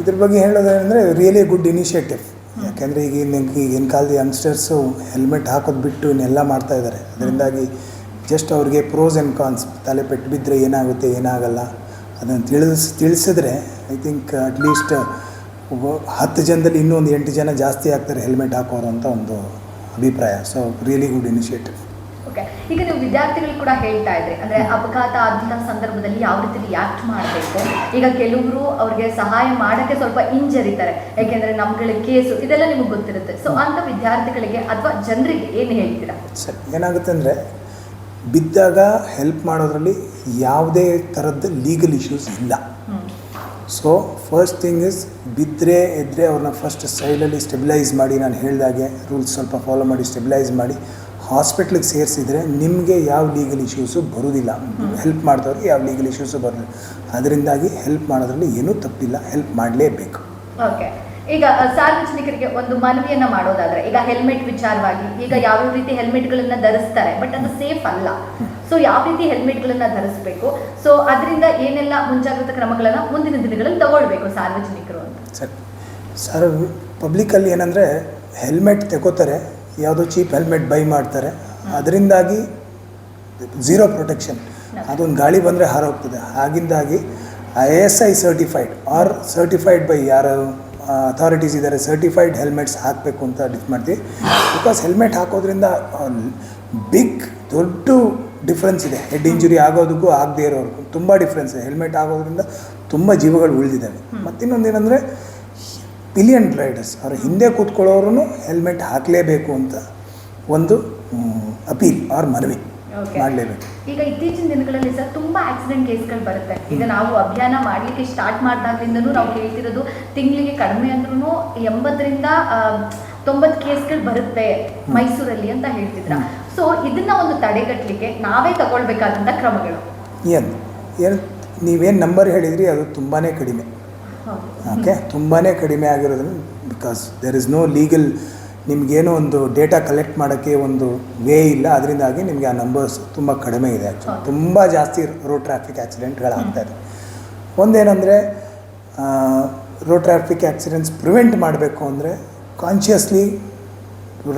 ಇದ್ರ ಬಗ್ಗೆ ಹೇಳೋದೇನೆಂದರೆ really good initiative ಯಾಕೆಂದರೆ ಈಗಿನ ಈಗಿನ ಕಾಲದ ಯಂಗ್ಸ್ಟರ್ಸು ಹೆಲ್ಮೆಟ್ ಹಾಕೋದು ಬಿಟ್ಟು ಇನ್ನೆಲ್ಲ ಮಾಡ್ತಾ ಇದ್ದಾರೆ ಅದರಿಂದಾಗಿ ಜಸ್ಟ್ ಅವ್ರಿಗೆ ಪ್ರೋಸ್ ಆ್ಯಂಡ್ ಕಾನ್ಸ್ ತಲೆ ಪೆಟ್ಟು ಬಿದ್ದರೆ ಏನಾಗುತ್ತೆ, ಏನಾಗಲ್ಲ ಅದನ್ನು ತಿಳಿಸ್ ತಿಳಿಸಿದ್ರೆ ಐ ಥಿಂಕ್ ಅಟ್ಲೀಸ್ಟ್ ಹತ್ತು ಜನದಲ್ಲಿ ಇನ್ನೂ ಒಂದು ಎಂಟು ಜನ ಜಾಸ್ತಿ ಆಗ್ತಾರೆ ಹೆಲ್ಮೆಟ್ ಹಾಕೋರು ಅಂತ ಒಂದು ಅಭಿಪ್ರಾಯ. ಸೊ ರಿಯಲಿ ಗುಡ್ ಇನಿಷಿಯೇಟಿವ್ ಈಗ ನೀವು ವಿದ್ಯಾರ್ಥಿಗಳು ಕೂಡ ಹೇಳ್ತಾ ಇದ್ರಿ ಅಂದ್ರೆ ಅಪಘಾತ ಆದಂತಹ ಸಂದರ್ಭದಲ್ಲಿ ಯಾವ ರೀತಿ ರಿಯಾಕ್ಟ್ ಮಾಡಬೇಕು? ಈಗ ಕೆಲವರು ಅವ್ರಿಗೆ ಸಹಾಯ ಮಾಡಕ್ಕೆ ಸ್ವಲ್ಪ ಹಿಂಜರಿತಾರೆ. ಯಾಕೆಂದ್ರೆ ನಮ್ಗಳ ಕೇಸು ಇದೆಲ್ಲ ನಿಮಗೆ ಗೊತ್ತಿರುತ್ತೆ. ಸೊ ಅಂತ ವಿದ್ಯಾರ್ಥಿಗಳಿಗೆ ಅಥವಾ ಜನರಿಗೆ ಏನು ಹೇಳ್ತೀರಾ? ಸರಿ ಏನಾಗುತ್ತೆ ಅಂದರೆ ಬಿದ್ದಾಗ ಹೆಲ್ಪ್ ಮಾಡೋದ್ರಲ್ಲಿ ಯಾವುದೇ ಥರದ್ದು ಲೀಗಲ್ ಇಶ್ಯೂಸ್ ಇಲ್ಲ. ಸೊ ಫಸ್ಟ್ ಥಿಂಗ್ ಇಸ್ ಬಿದ್ದರೆ ಎದ್ದರೆ ಅವ್ರನ್ನ ಫಸ್ಟ್ ಸೈಡಲ್ಲಿ ಸ್ಟೆಬಿಲೈಸ್ ಮಾಡಿ. ನಾನು ಹೇಳಿದಾಗೆ ರೂಲ್ಸ್ ಸ್ವಲ್ಪ ಫಾಲೋ ಮಾಡಿ ಸ್ಟೆಬಿಲೈಸ್ ಮಾಡಿ. ಹಾಸ್ಪಿಟ್ಲಿಗೆ ಸೇರಿಸಿದ್ರೆ ನಿಮಗೆ ಯಾವ ಲೀಗಲ್ ಇಶ್ಯೂಸು ಬರೋದಿಲ್ಲ. ಹೆಲ್ಪ್ ಮಾಡಿದವ್ರಿಗೆ ಯಾವ ಲೀಗಲ್ ಇಶ್ಯೂಸು ಬರೋದಿಲ್ಲ. ಅದರಿಂದಾಗಿ ಹೆಲ್ಪ್ ಮಾಡೋದ್ರಲ್ಲಿ ಏನೂ ತಪ್ಪಿಲ್ಲ. ಹೆಲ್ಪ್ ಮಾಡಲೇಬೇಕು. ಓಕೆ ಈಗ ಸಾರ್ವಜನಿಕರಿಗೆ ಒಂದು ಮನವಿಯನ್ನ ಮಾಡೋದಾದ್ರೆ ಈಗ ಹೆಲ್ಮೆಟ್ ವಿಚಾರವಾಗಿ ಈಗ ಯಾವ ರೀತಿ ಹೆಲ್ಮೆಟ್ಗಳನ್ನು ಧರಿಸ್ತಾರೆ ಬಟ್ ಅದು ಸೇಫ್ ಅಲ್ಲ. ಸೊ ಯಾವ ರೀತಿ ಹೆಲ್ಮೆಟ್ಗಳನ್ನು ಧರಿಸಬೇಕು? ಸೊ ಅದರಿಂದ ಏನೆಲ್ಲ ಮುಂಜಾಗ್ರತಾ ಕ್ರಮಗಳನ್ನು ಮುಂದಿನ ದಿನಗಳಲ್ಲಿ ತಗೊಳ್ಬೇಕು ಸಾರ್ವಜನಿಕರು ಅಂತ. ಸರ್ ಸರ್ ಪಬ್ಲಿಕಲ್ಲಿ ಏನಂದರೆ ಹೆಲ್ಮೆಟ್ ತೆಗೋತಾರೆ ಯಾವುದೋ ಚೀಪ್ ಹೆಲ್ಮೆಟ್ ಬೈ ಮಾಡ್ತಾರೆ. ಅದರಿಂದಾಗಿ ಝೀರೋ ಪ್ರೊಟೆಕ್ಷನ್ ಅದೊಂದು ಗಾಳಿ ಬಂದರೆ ಹಾರೋಗ್ತದೆ ಆಗಿಂದಾಗಿ ISI S I certified R certified by ಯಾರು ಅಥಾರಿಟೀಸ್ ಇದ್ದಾರೆ ಸರ್ಟಿಫೈಡ್ ಹೆಲ್ಮೆಟ್ಸ್ ಹಾಕಬೇಕು ಅಂತ ಡಿಸ್ ಮಾಡ್ತೀವಿ. ಬಿಕಾಸ್ ಹೆಲ್ಮೆಟ್ ಹಾಕೋದ್ರಿಂದ ಬಿಗ್ ದೊಡ್ಡ ಡಿಫ್ರೆನ್ಸ್ ಇದೆ. ಹೆಡ್ ಇಂಜುರಿ ಆಗೋದಕ್ಕೂ ಆಗದೇ ಇರೋರ್ಗೂ. ತುಂಬ ಡಿಫ್ರೆನ್ಸ್ ಇದೆ. ಹೆಲ್ಮೆಟ್ ಆಗೋದ್ರಿಂದ ತುಂಬ ಜೀವಗಳು ಉಳಿದಿದ್ದಾವೆ. ಮತ್ತಿನ್ನೊಂದು ಏನಂದರೆ ಪಿಲಿಯನ್ ರೈಡರ್ಸ್ ಅವರು ಹಿಂದೆ ಕೂತ್ಕೊಳ್ಳೋರು ಹೆಲ್ಮೆಟ್ ಹಾಕಲೇಬೇಕು ಅಂತ ಒಂದು ಅಪೀಲ್ ಅವ್ರ ಮನವಿ. ಮಾಡಲೇಬೇಕು. ಈಗ ಇತ್ತೀಚಿನ ದಿನಗಳಲ್ಲಿ ಸರ್ ತುಂಬಾ ಆಕ್ಸಿಡೆಂಟ್ ಕೇಸ್ಗಳು ಬರುತ್ತೆ. ಈಗ ನಾವು ಅಭಿಯಾನ ಮಾಡಲಿಕ್ಕೆ ಸ್ಟಾರ್ಟ್ ಮಾಡಿದಾಗ್ಲಿಂದನೂ ನಾವು ಕೇಳ್ತಿರೋದು ತಿಂಗಳಿಗೆ ಕಡಿಮೆ ಅಂದ್ರೂ ಎಂಬತ್ತರಿಂದ ತೊಂಬತ್ತು ಕೇಸ್ಗಳು ಬರುತ್ತೆ ಮೈಸೂರಲ್ಲಿ ಅಂತ ಹೇಳ್ತಿದ್ರ. ಸೊ ಇದನ್ನ ಒಂದು ತಡೆಗಟ್ಟಲಿಕ್ಕೆ ನಾವೇ ತಗೊಳ್ಬೇಕಾದಂತ ಕ್ರಮಗಳು? ಏನು? ಏನು? ನೀವೇನು ನಂಬರ್ ಹೇಳಿದ್ರಿ ಅದು ತುಂಬಾ ಕಡಿಮೆ. ಓಕೆ ತುಂಬಾ ಕಡಿಮೆ ಆಗಿರೋದ್ರಿಂದ because there is no legal ನಿಮಗೇನೋ ಒಂದು ಡೇಟಾ ಕಲೆಕ್ಟ್ ಮಾಡೋಕ್ಕೆ ಒಂದು ವೇ ಇಲ್ಲ ಅದರಿಂದಾಗಿ ನಿಮಗೆ ಆ ನಂಬರ್ಸ್ ತುಂಬ ಕಡಿಮೆ ಇದೆ ಆ್ಯಕ್ಚುಲಿ. ತುಂಬ ಜಾಸ್ತಿ ರೋಡ್ ಟ್ರಾಫಿಕ್ ಆಕ್ಸಿಡೆಂಟ್ಗಳಾಗ್ತಾ ಇದೆ. ಒಂದೇನೆಂದರೆ ರೋಡ್ ಟ್ರಾಫಿಕ್ ಆಕ್ಸಿಡೆಂಟ್ಸ್ ಪ್ರಿವೆಂಟ್ ಮಾಡಬೇಕು ಅಂದರೆ ಕಾನ್ಷಿಯಸ್ಲಿ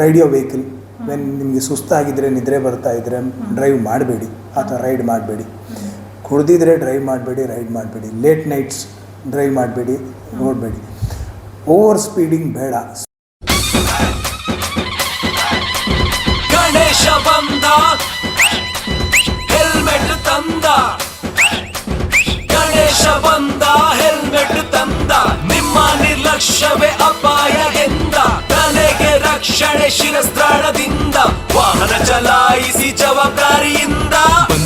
ರೈಡ್ ವೆಹಿಕಲ್ ವೆನ್ ನಿಮಗೆ ಸುಸ್ತಾಗಿದ್ದರೆ ನಿದ್ರೆ ಬರ್ತಾ ಇದ್ದರೆ ಡ್ರೈವ್ ಮಾಡಬೇಡಿ. ಅಥವಾ ರೈಡ್ ಮಾಡಬೇಡಿ. ಕುಡ್ದಿದ್ರೆ ಡ್ರೈವ್ ಮಾಡಬೇಡಿ ರೈಡ್ ಮಾಡಬೇಡಿ. ಲೇಟ್ ನೈಟ್ಸ್ ಡ್ರೈವ್ ಮಾಡಬೇಡಿ, ನೋಡಬೇಡಿ. ಓವರ್ ಸ್ಪೀಡಿಂಗ್ ಬೇಡ. ಗಣೇಶ ಬಂದ ಹೆಲ್ಮೆಟ್ ತಂದ. ಗಣೇಶ ಬಂದ ಹೆಲ್ಮೆಟ್ ತಂದ. ನಿಮ್ಮ ನಿರ್ಲಕ್ಷ್ಯವೇ ಅಪಾಯ ಎಂದ. ತಲೆಗೆ ರಕ್ಷಣೆ ಶಿರಸ್ತ್ರಾಣದಿಂದ. ವಾಹನ ಚಲಾಯಿಸಿ ಜವಾಬ್ದಾರಿಯಿಂದ